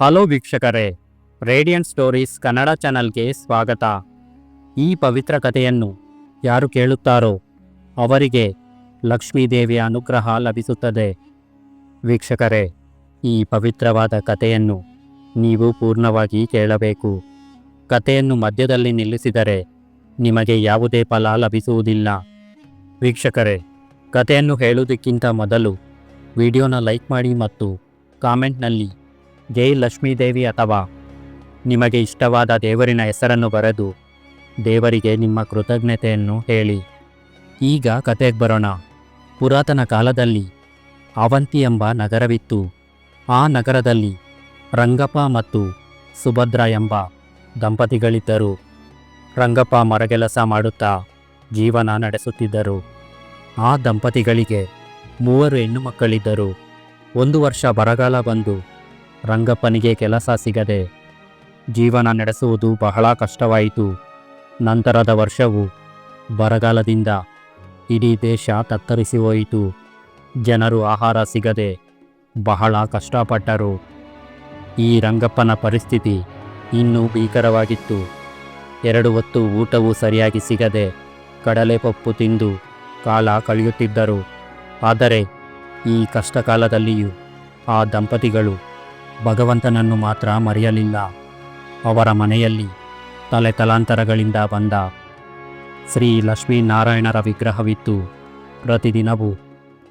Hello ವೀಕ್ಷಕರೇ, radiant stories Kannada ಚಾನಲ್ಗೆ ಸ್ವಾಗತ. ಈ ಪವಿತ್ರ ಕಥೆಯನ್ನು ಯಾರು ಕೇಳುತ್ತಾರೋ ಅವರಿಗೆ ಲಕ್ಷ್ಮೀದೇವಿಯ ಅನುಗ್ರಹ ಲಭಿಸುತ್ತದೆ. ವೀಕ್ಷಕರೇ, ಈ ಪವಿತ್ರವಾದ ಕಥೆಯನ್ನು ನೀವು ಪೂರ್ಣವಾಗಿ ಕೇಳಬೇಕು. ಕಥೆಯನ್ನು ಮಧ್ಯದಲ್ಲಿ ನಿಲ್ಲಿಸಿದರೆ ನಿಮಗೆ ಯಾವುದೇ ಫಲ ಲಭಿಸುವುದಿಲ್ಲ. ವೀಕ್ಷಕರೇ, ಕಥೆಯನ್ನು ಹೇಳುವುದಕ್ಕಿಂತ ಮೊದಲು ವಿಡಿಯೋನ ಲೈಕ್ ಮಾಡಿ ಮತ್ತು ಕಾಮೆಂಟ್ನಲ್ಲಿ ಜೈ ಲಕ್ಷ್ಮೀದೇವಿ ಅಥವಾ ನಿಮಗೆ ಇಷ್ಟವಾದ ದೇವರಿನ ಹೆಸರನ್ನು ಬರೆದು ದೇವರಿಗೆ ನಿಮ್ಮ ಕೃತಜ್ಞತೆಯನ್ನು ಹೇಳಿ. ಈಗ ಕತೆಗೆ ಬರೋಣ. ಪುರಾತನ ಕಾಲದಲ್ಲಿ ಅವಂತಿ ಎಂಬ ನಗರವಿತ್ತು. ಆ ನಗರದಲ್ಲಿ ರಂಗಪ್ಪ ಮತ್ತು ಸುಭದ್ರ ಎಂಬ ದಂಪತಿಗಳಿದ್ದರು. ರಂಗಪ್ಪ ಮರಗೆಲಸ ಮಾಡುತ್ತಾ ಜೀವನ ನಡೆಸುತ್ತಿದ್ದರು. ಆ ದಂಪತಿಗಳಿಗೆ ಮೂವರು ಹೆಣ್ಣು ಮಕ್ಕಳಿದ್ದರು ಒಂದು ವರ್ಷ ಬರಗಾಲ ಬಂದು ರಂಗಪ್ಪನಿಗೆ ಕೆಲಸ ಸಿಗದೆ ಜೀವನ ನಡೆಸುವುದು ಬಹಳ ಕಷ್ಟವಾಯಿತು. ನಂತರದ ವರ್ಷವು ಬರಗಾಲದಿಂದ ಇಡೀ ದೇಶ ತತ್ತರಿಸಿ ಹೋಯಿತು. ಜನರು ಆಹಾರ ಸಿಗದೆ ಬಹಳ ಕಷ್ಟಪಟ್ಟರು. ಈ ರಂಗಪ್ಪನ ಪರಿಸ್ಥಿತಿ ಇನ್ನೂ ಭೀಕರವಾಗಿತ್ತು. ಎರಡು ಹೊತ್ತು ಊಟವೂ ಸರಿಯಾಗಿ ಸಿಗದೆ ಕಡಲೆಪಪ್ಪು ತಿಂದು ಕಾಲ ಕಳೆಯುತ್ತಿದ್ದರು. ಆದರೆ ಈ ಕಷ್ಟಕಾಲದಲ್ಲಿಯೂ ಆ ದಂಪತಿಗಳು ಭಗವಂತನನ್ನು ಮಾತ್ರ ಮರೆಯಲಿಲ್ಲ. ಅವರ ಮನೆಯಲ್ಲಿ ತಲೆ ತಲಾಂತರಗಳಿಂದ ಬಂದ ಶ್ರೀ ಲಕ್ಷ್ಮೀನಾರಾಯಣರ ವಿಗ್ರಹವಿತ್ತು. ಪ್ರತಿದಿನವೂ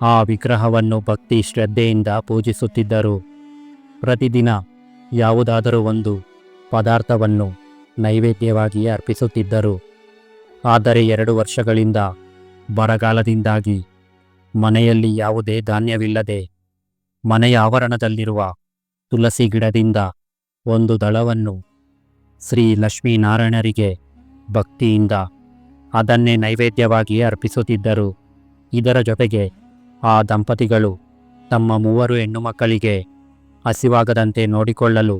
ಆ ವಿಗ್ರಹವನ್ನು ಭಕ್ತಿ ಶ್ರದ್ಧೆಯಿಂದ ಪೂಜಿಸುತ್ತಿದ್ದರು. ಪ್ರತಿದಿನ ಯಾವುದಾದರೂ ಒಂದು ಪದಾರ್ಥವನ್ನು ನೈವೇದ್ಯವಾಗಿ ಅರ್ಪಿಸುತ್ತಿದ್ದರು. ಆದರೆ ಎರಡು ವರ್ಷಗಳಿಂದ ಬರಗಾಲದಿಂದಾಗಿ ಮನೆಯಲ್ಲಿ ಯಾವುದೇ ಧಾನ್ಯವಿಲ್ಲದೆ ಮನೆಯ ಆವರಣದಲ್ಲಿರುವ ತುಳಸಿ ಗಿಡದಿಂದ ಒಂದು ದಳವನ್ನು ಶ್ರೀ ಲಕ್ಷ್ಮೀನಾರಾಯಣರಿಗೆ ಭಕ್ತಿಯಿಂದ ಅದನ್ನೇ ನೈವೇದ್ಯವಾಗಿ ಅರ್ಪಿಸುತ್ತಿದ್ದರು. ಇದರ ಜೊತೆಗೆ ಆ ದಂಪತಿಗಳು ತಮ್ಮ ಮೂವರು ಹೆಣ್ಣು ಮಕ್ಕಳಿಗೆ ಹಸಿವಾಗದಂತೆ ನೋಡಿಕೊಳ್ಳಲು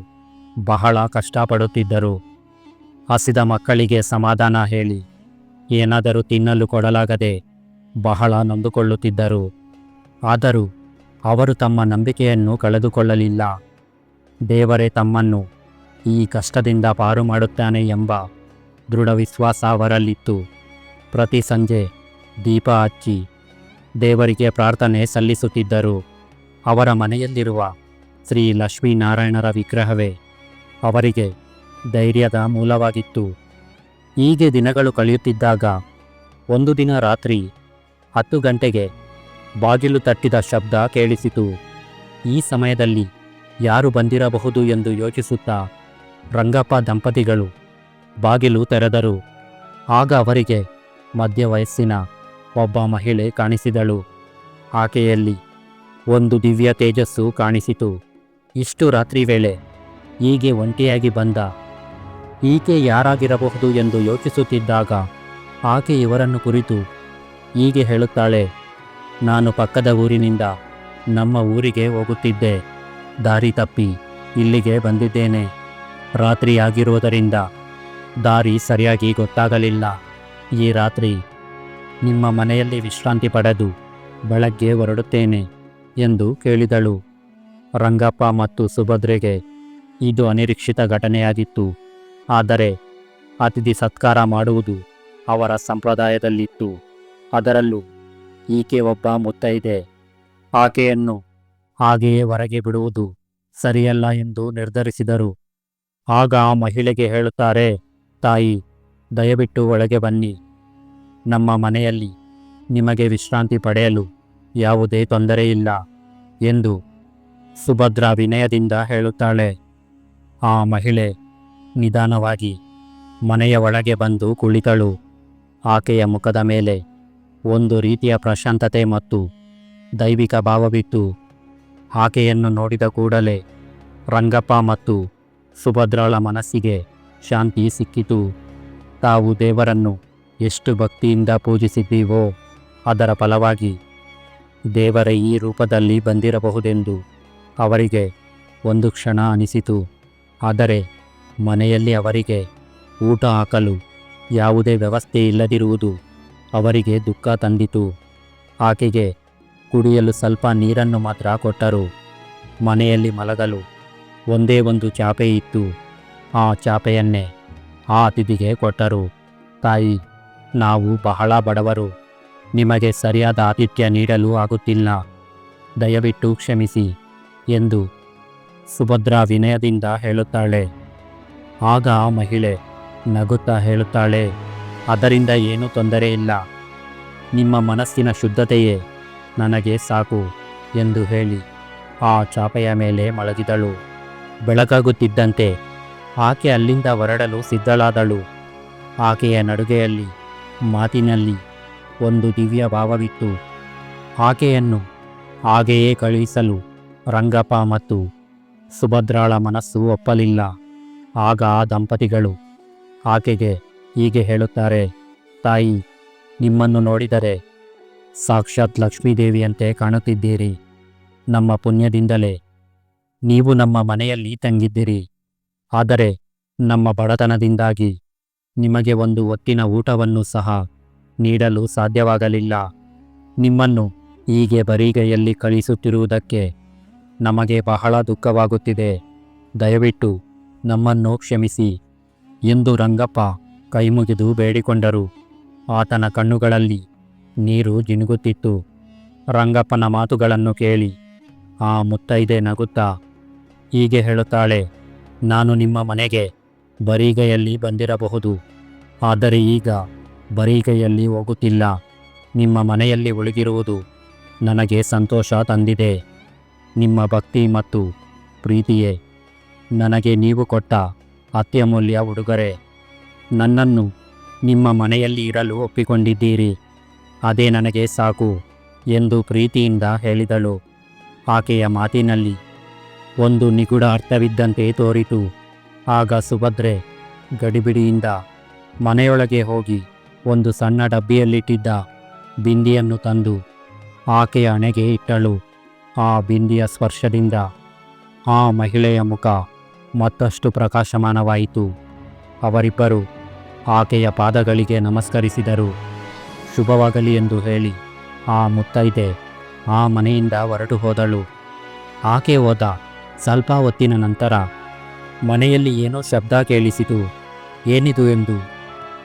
ಬಹಳ ಕಷ್ಟಪಡುತ್ತಿದ್ದರು. ಹಸಿದ ಮಕ್ಕಳಿಗೆ ಸಮಾಧಾನ ಹೇಳಿ ಏನಾದರೂ ತಿನ್ನಲು ಕೊಡಲಾಗದೆ ಬಹಳ ನೊಂದುಕೊಳ್ಳುತ್ತಿದ್ದರು. ಆದರೂ ಅವರು ತಮ್ಮ ನಂಬಿಕೆಯನ್ನು ಕಳೆದುಕೊಳ್ಳಲಿಲ್ಲ. ದೇವರೇ ತಮ್ಮನ್ನು ಈ ಕಷ್ಟದಿಂದ ಪಾರು ಮಾಡುತ್ತಾನೆ ಎಂಬ ದೃಢ ವಿಶ್ವಾಸ ಅವರಲ್ಲಿತ್ತು. ಪ್ರತಿ ಸಂಜೆ ದೀಪ ಹಚ್ಚಿ ದೇವರಿಗೆ ಪ್ರಾರ್ಥನೆ ಸಲ್ಲಿಸುತ್ತಿದ್ದರು. ಅವರ ಮನೆಯಲ್ಲಿರುವ ಶ್ರೀ ಲಕ್ಷ್ಮೀನಾರಾಯಣರ ವಿಗ್ರಹವೇ ಅವರಿಗೆ ಧೈರ್ಯದ ಮೂಲವಾಗಿತ್ತು. ಹೀಗೆ ದಿನಗಳು ಕಳೆಯುತ್ತಿದ್ದಾಗ ಒಂದು ದಿನ ರಾತ್ರಿ ಹತ್ತು ಗಂಟೆಗೆ ಬಾಗಿಲು ತಟ್ಟಿದ ಶಬ್ದ ಕೇಳಿಸಿತು. ಈ ಸಮಯದಲ್ಲಿ ಯಾರು ಬಂದಿರಬಹುದು ಎಂದು ಯೋಚಿಸುತ್ತಾ ರಂಗಪ್ಪ ದಂಪತಿಗಳು ಬಾಗಿಲು ತೆರೆದರು. ಆಗ ಅವರಿಗೆ ಮಧ್ಯ ವಯಸ್ಸಿನ ಒಬ್ಬ ಮಹಿಳೆ ಕಾಣಿಸಿದಳು. ಆಕೆಯಲ್ಲಿ ಒಂದು ದಿವ್ಯ ತೇಜಸ್ಸು ಕಾಣಿಸಿತು. ಇಷ್ಟು ರಾತ್ರಿ ವೇಳೆ ಹೀಗೆ ಒಂಟಿಯಾಗಿ ಬಂದ ಈಕೆ ಯಾರಾಗಿರಬಹುದು ಎಂದು ಯೋಚಿಸುತ್ತಿದ್ದಾಗ ಆಕೆ ಇವರನ್ನು ಕುರಿತು ಹೀಗೆ ಹೇಳುತ್ತಾಳೆ, ನಾನು ಪಕ್ಕದ ಊರಿನಿಂದ ನಮ್ಮ ಊರಿಗೆ ಹೋಗುತ್ತಿದ್ದೆ. ದಾರಿ ತಪ್ಪಿ ಇಲ್ಲಿಗೆ ಬಂದಿದ್ದೇನೆ. ರಾತ್ರಿಯಾಗಿರುವುದರಿಂದ ದಾರಿ ಸರಿಯಾಗಿ ಗೊತ್ತಾಗಲಿಲ್ಲ. ಈ ರಾತ್ರಿ ನಿಮ್ಮ ಮನೆಯಲ್ಲಿ ವಿಶ್ರಾಂತಿ ಪಡೆದು ಬೆಳಗ್ಗೆ ಹೊರಡುತ್ತೇನೆ ಎಂದು ಕೇಳಿದಳು. ರಂಗಪ್ಪ ಮತ್ತು ಸುಭದ್ರೆಗೆ ಇದು ಅನಿರೀಕ್ಷಿತ ಘಟನೆಯಾಗಿತ್ತು. ಆದರೆ ಅತಿಥಿ ಸತ್ಕಾರ ಮಾಡುವುದು ಅವರ ಸಂಪ್ರದಾಯದಲ್ಲಿತ್ತು. ಅದರಲ್ಲೂ ಈಕೆ ಒಬ್ಬ ಮುತ್ತೈದೆ. ಆಕೆಯನ್ನು ಹಾಗೆಯೇ ಹೊರಗೆ ಬಿಡುವುದು ಸರಿಯಲ್ಲ ಎಂದು ನಿರ್ಧರಿಸಿದರು. ಆಗ ಆ ಮಹಿಳೆಗೆ ಹೇಳುತ್ತಾರೆ, ತಾಯಿ, ದಯವಿಟ್ಟು ಒಳಗೆ ಬನ್ನಿ. ನಮ್ಮ ಮನೆಯಲ್ಲಿ ನಿಮಗೆ ವಿಶ್ರಾಂತಿ ಪಡೆಯಲು ಯಾವುದೇ ತೊಂದರೆಯಿಲ್ಲ ಎಂದು ಸುಭದ್ರ ವಿನಯದಿಂದ ಹೇಳುತ್ತಾಳೆ. ಆ ಮಹಿಳೆ ನಿಧಾನವಾಗಿ ಮನೆಯ ಒಳಗೆ ಬಂದು ಕುಳಿತಳು. ಆಕೆಯ ಮುಖದ ಮೇಲೆ ಒಂದು ರೀತಿಯ ಪ್ರಶಾಂತತೆ ಮತ್ತು ದೈವಿಕ ಭಾವವಿತ್ತು. ಆಕೆಯನ್ನು ನೋಡಿದ ಕೂಡಲೇ ರಂಗಪ್ಪ ಮತ್ತು ಸುಭದ್ರಳ ಮನಸ್ಸಿಗೆ ಶಾಂತಿ ಸಿಕ್ಕಿತು. ತಾವು ದೇವರನ್ನು ಎಷ್ಟು ಭಕ್ತಿಯಿಂದ ಪೂಜಿಸಿದ್ದೀವೋ ಅದರ ಫಲವಾಗಿ ದೇವರ ಈ ರೂಪದಲ್ಲಿ ಬಂದಿರಬಹುದೆಂದು ಅವರಿಗೆ ಒಂದು ಕ್ಷಣ ಅನಿಸಿತು. ಆದರೆ ಮನೆಯಲ್ಲಿ ಅವರಿಗೆ ಊಟ ಹಾಕಲು ಯಾವುದೇ ವ್ಯವಸ್ಥೆ ಇಲ್ಲದಿರುವುದು ಅವರಿಗೆ ದುಃಖ ತಂದಿತು. ಆಕೆಗೆ ಕುಡಿಯಲು ಸ್ವಲ್ಪ ನೀರನ್ನು ಮಾತ್ರ ಕೊಟ್ಟರು. ಮನೆಯಲ್ಲಿ ಮಲಗಲು ಒಂದೇ ಒಂದು ಚಾಪೆ ಇತ್ತು. ಆ ಚಾಪೆಯನ್ನೇ ಆ ಅತಿಥಿಗೆ ಕೊಟ್ಟರು. ತಾಯಿ, ನಾವು ಬಹಳ ಬಡವರು. ನಿಮಗೆ ಸರಿಯಾದ ಆತಿಥ್ಯ ನೀಡಲು ಆಗುತ್ತಿಲ್ಲ. ದಯವಿಟ್ಟು ಕ್ಷಮಿಸಿ ಎಂದು ಸುಭದ್ರಾ ವಿನಯದಿಂದ ಹೇಳುತ್ತಾಳೆ. ಆಗ ಆ ಮಹಿಳೆ ನಗುತ್ತಾ ಹೇಳುತ್ತಾಳೆ, ಅದರಿಂದ ಏನೂ ತೊಂದರೆ ಇಲ್ಲ. ನಿಮ್ಮ ಮನಸ್ಸಿನ ಶುದ್ಧತೆಯೇ ನನಗೆ ಸಾಕು ಎಂದು ಹೇಳಿ ಆ ಚಾಪೆಯ ಮೇಲೆ ಮಲಗಿದಳು. ಬೆಳಕಾಗುತ್ತಿದ್ದಂತೆ ಆಕೆ ಅಲ್ಲಿಂದ ಹೊರಡಲು ಸಿದ್ಧಳಾದಳು. ಆಕೆಯ ನಡುಗೆಯಲ್ಲಿ, ಮಾತಿನಲ್ಲಿ ಒಂದು ದಿವ್ಯ ಭಾವವಿತ್ತು. ಆಕೆಯನ್ನು ಹಾಗೆಯೇ ಕಳುಹಿಸಲು ರಂಗಪ್ಪ ಮತ್ತು ಸುಭದ್ರಾಳ ಮನಸ್ಸು ಒಪ್ಪಲಿಲ್ಲ. ಆಗ ಆ ದಂಪತಿಗಳು ಆಕೆಗೆ ಹೀಗೆ ಹೇಳುತ್ತಾರೆ, ತಾಯಿ, ನಿಮ್ಮನ್ನು ನೋಡಿದರೆ ಸಾಕ್ಷಾತ್ ಲಕ್ಷ್ಮೀದೇವಿಯಂತೆ ಕಾಣುತ್ತಿದ್ದೀರಿ. ನಮ್ಮ ಪುಣ್ಯದಿಂದಲೇ ನೀವು ನಮ್ಮ ಮನೆಯಲ್ಲಿ ತಂಗಿದ್ದೀರಿ. ಆದರೆ ನಮ್ಮ ಬಡತನದಿಂದಾಗಿ ನಿಮಗೆ ಒಂದು ಒತ್ತಿನ ಊಟವನ್ನು ಸಹ ನೀಡಲು ಸಾಧ್ಯವಾಗಲಿಲ್ಲ. ನಿಮ್ಮನ್ನು ಹೀಗೆ ಬರಿಗೈಯಲ್ಲಿ ಕಳಿಸುತ್ತಿರುವುದಕ್ಕೆ ನಮಗೆ ಬಹಳ ದುಃಖವಾಗುತ್ತಿದೆ. ದಯವಿಟ್ಟು ನಮ್ಮನ್ನು ಕ್ಷಮಿಸಿ ಎಂದು ರಂಗಪ್ಪ ಕೈಮುಗಿದು ಬೇಡಿಕೊಂಡರು. ಆತನ ಕಣ್ಣುಗಳಲ್ಲಿ ನೀರು ಜಿನುಗುತ್ತಿತ್ತು. ರಂಗಪ್ಪನ ಮಾತುಗಳನ್ನು ಕೇಳಿ ಆ ಮುತ್ತೈದೆ ನಗುತ್ತಾ, ಹೀಗೆ ಹೇಳುತ್ತಾಳೆ, ನಾನು ನಿಮ್ಮ ಮನೆಗೆ ಬರೀಗೈಯಲ್ಲಿ ಬಂದಿರಬಹುದು. ಆದರೆ ಈಗ ಬರೀಗೈಯಲ್ಲಿ ಹೋಗುತ್ತಿಲ್ಲ. ನಿಮ್ಮ ಮನೆಯಲ್ಲಿ ಉಳಿದಿರುವುದು ನನಗೆ ಸಂತೋಷ ತಂದಿದೆ. ನಿಮ್ಮ ಭಕ್ತಿ ಮತ್ತು ಪ್ರೀತಿಯೇ ನನಗೆ ನೀವು ಕೊಟ್ಟ ಅತ್ಯಮೂಲ್ಯ ಉಡುಗೊರೆ. ನನ್ನನ್ನು ನಿಮ್ಮ ಮನೆಯಲ್ಲಿ ಇರಲು ಒಪ್ಪಿಕೊಂಡಿದ್ದೀರಿ. ಅದೇ ನನಗೆ ಸಾಕು ಎಂದು ಪ್ರೀತಿಯಿಂದ ಹೇಳಿದಳು. ಆಕೆಯ ಮಾತಿನಲ್ಲಿ ಒಂದು ನಿಗೂಢ ಅರ್ಥವಿದ್ದಂತೆ ತೋರಿತು. ಆಗ ಸುಭದ್ರೆ, ಗಡಿಬಿಡಿಯಿಂದ ಮನೆಯೊಳಗೆ ಹೋಗಿ ಒಂದು ಸಣ್ಣ ಡಬ್ಬಿಯಲ್ಲಿಟ್ಟಿದ್ದ ಬಿಂದಿಯನ್ನು ತಂದು ಆಕೆಯ ಹಣೆಗೆ ಇಟ್ಟಳು. ಆ ಬಿಂದಿಯ ಸ್ಪರ್ಶದಿಂದ ಆ ಮಹಿಳೆಯ ಮುಖ ಮತ್ತಷ್ಟು ಪ್ರಕಾಶಮಾನವಾಯಿತು. ಅವರಿಬ್ಬರು ಆಕೆಯ ಪಾದಗಳಿಗೆ ನಮಸ್ಕರಿಸಿದರು. ಶುಭವಾಗಲಿ ಎಂದು ಹೇಳಿ ಆ ಮುತ್ತೈದೆ ಆ ಮನೆಯಿಂದ ಹೊರಟು ಹೋದಳು. ಆಕೆ ಹೋದ. ಸ್ವಲ್ಪ ಹೊತ್ತಿನ ನಂತರ ಮನೆಯಲ್ಲಿ ಏನೋ ಶಬ್ದ ಕೇಳಿಸಿತು. ಏನಿದು ಎಂದು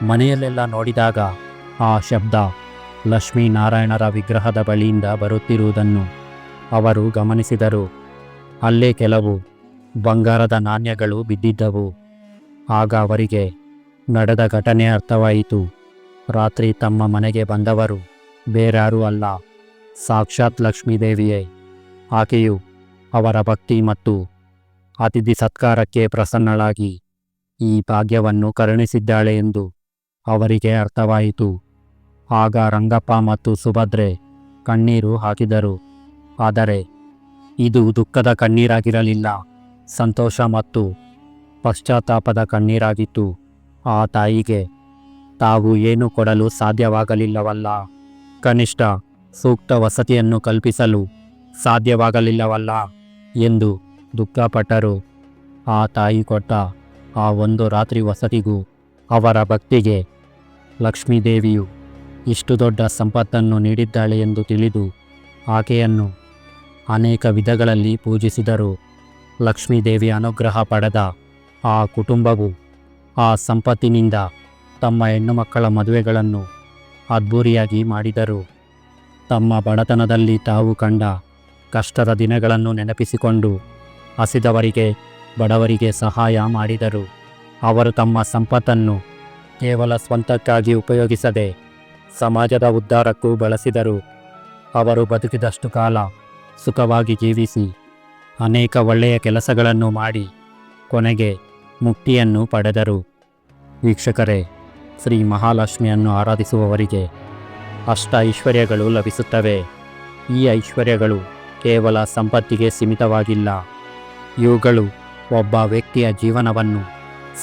ಮನೆಯಲ್ಲೆಲ್ಲ ನೋಡಿದಾಗ ಆ ಶಬ್ದ ಲಕ್ಷ್ಮೀನಾರಾಯಣರ ವಿಗ್ರಹದ ಬಳಿಯಿಂದ ಬರುತ್ತಿರುವುದನ್ನು ಅವರು ಗಮನಿಸಿದರು. ಅಲ್ಲೇ ಕೆಲವು ಬಂಗಾರದ ನಾಣ್ಯಗಳು ಬಿದ್ದಿದ್ದವು. ಆಗ ಅವರಿಗೆ ನಡೆದ ಘಟನೆ ಅರ್ಥವಾಯಿತು. ರಾತ್ರಿ ತಮ್ಮ ಮನೆಗೆ ಬಂದವರು ಬೇರಾರೂ ಅಲ್ಲ. ಸಾಕ್ಷಾತ್ ಲಕ್ಷ್ಮೀದೇವಿಯೇ, ಆಕೆಯು ಅವರ ಭಕ್ತಿ ಮತ್ತು ಅತಿಥಿ ಸತ್ಕಾರಕ್ಕೆ ಪ್ರಸನ್ನಳಾಗಿ ಈ ಭಾಗ್ಯವನ್ನು ಕರುಣಿಸಿದ್ದಾಳೆ ಎಂದು ಅವರಿಗೆ ಅರ್ಥವಾಯಿತು. ಆಗ ರಂಗಪ್ಪ ಮತ್ತು ಸುಭದ್ರೆ ಕಣ್ಣೀರು ಹಾಕಿದರು. ಆದರೆ, ಇದು ದುಃಖದ ಕಣ್ಣೀರಾಗಿರಲಿಲ್ಲ. ಸಂತೋಷ ಮತ್ತು ಪಶ್ಚಾತ್ತಾಪದ ಕಣ್ಣೀರಾಗಿತ್ತು. ಆ ತಾಯಿಗೆ ತಾವು ಏನು ಕೊಡಲು ಸಾಧ್ಯವಾಗಲಿಲ್ಲವಲ್ಲ. ಕನಿಷ್ಠ ಸೂಕ್ತ ವಸತಿಯನ್ನು ಕಲ್ಪಿಸಲು ಸಾಧ್ಯವಾಗಲಿಲ್ಲವಲ್ಲ ಎಂದು ದುಃಖಪಟ್ಟರು. ಆ ತಾಯಿ ಕೊಟ್ಟ ಆ ಒಂದು ರಾತ್ರಿ ವಸತಿಗೂ ಅವರ ಭಕ್ತಿಗೆ ಲಕ್ಷ್ಮೀದೇವಿಯು ಇಷ್ಟು ದೊಡ್ಡ ಸಂಪತ್ತನ್ನು ನೀಡಿದ್ದಾಳೆ ಎಂದು ತಿಳಿದು ಆಕೆಯನ್ನು ಅನೇಕ ವಿಧಗಳಲ್ಲಿ ಪೂಜಿಸಿದರು. ಲಕ್ಷ್ಮೀದೇವಿ ಅನುಗ್ರಹ ಪಡೆದ ಆ ಕುಟುಂಬವು ಆ ಸಂಪತ್ತಿನಿಂದ ತಮ್ಮ ಹೆಣ್ಣುಮಕ್ಕಳ ಮದುವೆಗಳನ್ನು ಅದ್ಭುರಿಯಾಗಿ ಮಾಡಿದರು. ತಮ್ಮ ಬಡತನದಲ್ಲಿ ತಾವು ಕಂಡ ಕಷ್ಟದ ದಿನಗಳನ್ನು ನೆನಪಿಸಿಕೊಂಡು ಹಸಿದವರಿಗೆ, ಬಡವರಿಗೆ ಸಹಾಯ ಮಾಡಿದರು. ಅವರು ತಮ್ಮ ಸಂಪತ್ತನ್ನು ಕೇವಲ ಸ್ವಂತಕ್ಕಾಗಿ ಉಪಯೋಗಿಸದೆ ಸಮಾಜದ ಉದ್ಧಾರಕ್ಕೂ ಬಳಸಿದರು. ಅವರು ಬದುಕಿದಷ್ಟು ಕಾಲ ಸುಖವಾಗಿ ಜೀವಿಸಿ ಅನೇಕ ಒಳ್ಳೆಯ ಕೆಲಸಗಳನ್ನು ಮಾಡಿ ಕೊನೆಗೆ ಮುಕ್ತಿಯನ್ನು ಪಡೆದರು. ವೀಕ್ಷಕರೇ ಶ್ರೀ ಮಹಾಲಕ್ಷ್ಮಿಯನ್ನು ಆರಾಧಿಸುವವರಿಗೆ ಅಷ್ಟ ಐಶ್ವರ್ಯಗಳು ಲಭಿಸುತ್ತವೆ. ಈ ಐಶ್ವರ್ಯಗಳು ಕೇವಲ ಸಂಪತ್ತಿಗೆ ಸೀಮಿತವಾಗಿಲ್ಲ. ಇವುಗಳು ಒಬ್ಬ ವ್ಯಕ್ತಿಯ ಜೀವನವನ್ನು